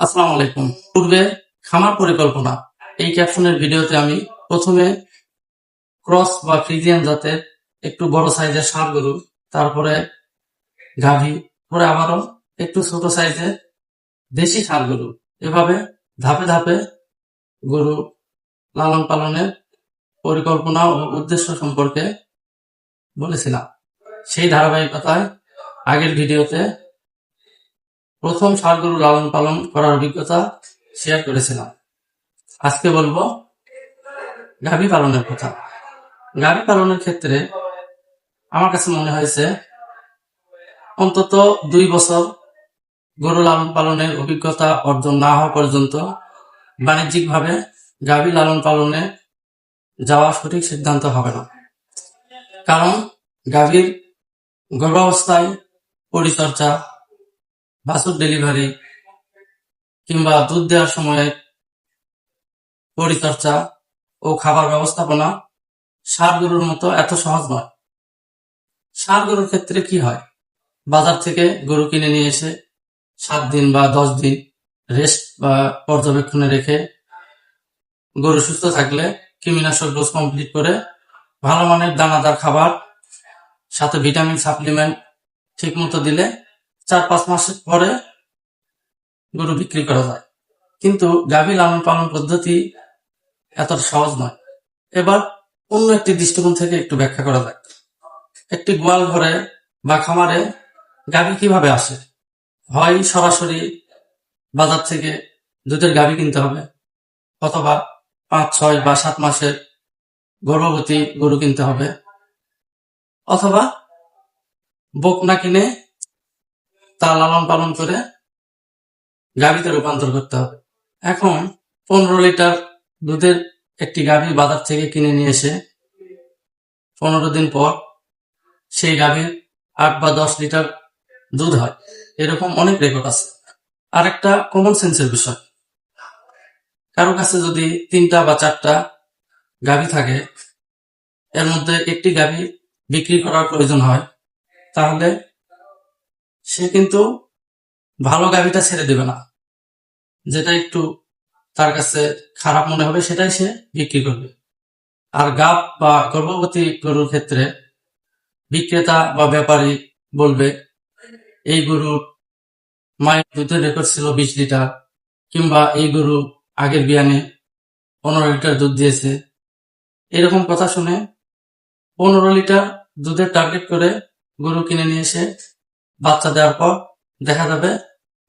আসসালামু আলাইকুম। পূর্বে খামার পরিকল্পনা। এই ক্যাপশনের ভিডিওতে আমি প্রথমে ক্রস বা ফ্রিজিয়ান জাতের একটু বড় সাইজের ষাঁড় গরু, তারপরে গাভী, পরে আবারও একটু ছোট সাইজের দেশি ষাঁড় গরু। এভাবে ধাপে ধাপে গরু লালন পালনের পরিকল্পনা ও উদ্দেশ্য সম্পর্কে বলেছিলাম। সেই ধারাবাহিকতায় আগের ভিডিওতে প্রথম ষাঁড় গরু লালন পালন করার অভিজ্ঞতা শেয়ার করেছিলাম। আজকে বলব গাভী পালনের কথা। গাভী পালনের ক্ষেত্রে আমার কাছে মনে হয়েছে, অন্তত দুই বছর গরু লালন পালনের অভিজ্ঞতা অর্জন না হওয়া পর্যন্ত বাণিজ্যিকভাবে গাভী লালন পালনে যাওয়া সঠিক সিদ্ধান্ত হবে না। কারণ গাভীর গর্ভাবস্থায় পরিচর্যা বাছুর ডেলিভারি কিংবা দুধ দেওয়ার সময়ে পরিচর্যা ও খাবার ব্যবস্থাপনা ষাঁড় গরুর মতো এত সহজ নয়। ষাঁড় গরুর ক্ষেত্রে কি হয়? বাজার থেকে গরু কিনে নিয়ে এসে সাত দিন বা দশ দিন রেস্ট বা পর্যবেক্ষণে রেখে গরু সুস্থ থাকলে কৃমিনাশক ডোজ কমপ্লিট করে ভালো মানের দানাদার খাবার, সাথে ভিটামিন সাপ্লিমেন্ট ঠিক মতো দিলে চার পাঁচ মাস পরে গরু বিক্রি করা যায়। কিন্তু গাভী লালন পালন পদ্ধতি এত সহজ নয়। এবার অন্য একটি দৃষ্টিকোণ থেকে একটু ব্যাখ্যা করা যায় একটি গোয়াল ঘরে বা খামারে গাভী কীভাবে আসে? হয় সরাসরি বাজার থেকে দুধের গাভী কিনতে হবে, অথবা পাঁচ, ছয় বা সাত মাসের গর্ভবতী গরু কিনতে হবে, অথবা বকনা কিনে তা লালন পালন করে গাভীতে রূপান্তর করতে হবে। এখন পনেরো লিটার দুধের একটি গাভী বাজার থেকে কিনে নিয়ে এসে পনেরো দিন পর সেই গাভীর আট বা দশ লিটার দুধ হয়। এরকম অনেক রেকর্ড আছে। আর একটা কমন সেন্সের বিষয়। কারও কাছে যদি তিনটা বা চারটা গাভী থাকে, এর মধ্যে একটি গাভী বিক্রি করার প্রয়োজন হয়, তাহলে সে কিন্তু ভালো গাভীটা ছেড়ে দেবে না। যেটা একটু তার কাছে খারাপ মনে হবে, সেটাই সে বিক্রি করবে। আর গাব বা গর্ভবতী গরুর ক্ষেত্রে বিক্রেতা বা ব্যাপারী বলবে, এই গরুর মায়ের দুধের রেকর্ড ছিল বিশ লিটার, কিংবা এই গরু আগের বিয়ানে পনেরো লিটার দুধ দিয়েছে। এরকম কথা শুনে পনেরো লিটার দুধের টার্গেট করে গরু কিনে নিয়ে এসে বাচ্চা দেওয়ার পর দেখা যাবে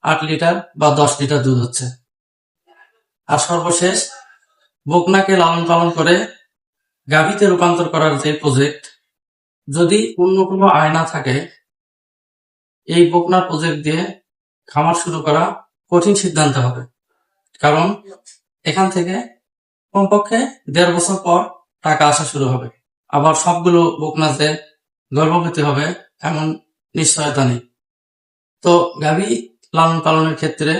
আট লিটার বা দশ লিটার দুধ হচ্ছে। আর সর্বশেষ, বকনাকে লালন পালন করে গাভীতে রূপান্তর করার যে প্রজেক্ট যদি অন্য কোনো আয় না থাকে, এই বকনার প্রজেক্ট দিয়ে খামার শুরু করা কঠিন সিদ্ধান্ত হবে। কারণ এখান থেকে কমপক্ষে দেড় বছর পর টাকা আসা শুরু হবে। আবার সবগুলো বকনাতে গর্ভবতী হবে, এমন নিশ্চয়তা নেই তো গাভী লালন পালনের ক্ষেত্রে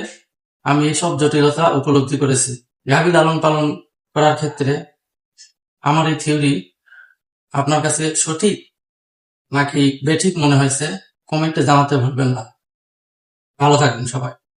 আমি সব জটিলতা উপলব্ধি করেছি। গাভী লালন পালন করার ক্ষেত্রে আমার এই থিওরি আপনার কাছে সঠিক নাকি বেঠিক মনে হয়েছে, কমেন্টে জানাতে ভুলবেন না। ভালো থাকবেন সবাই।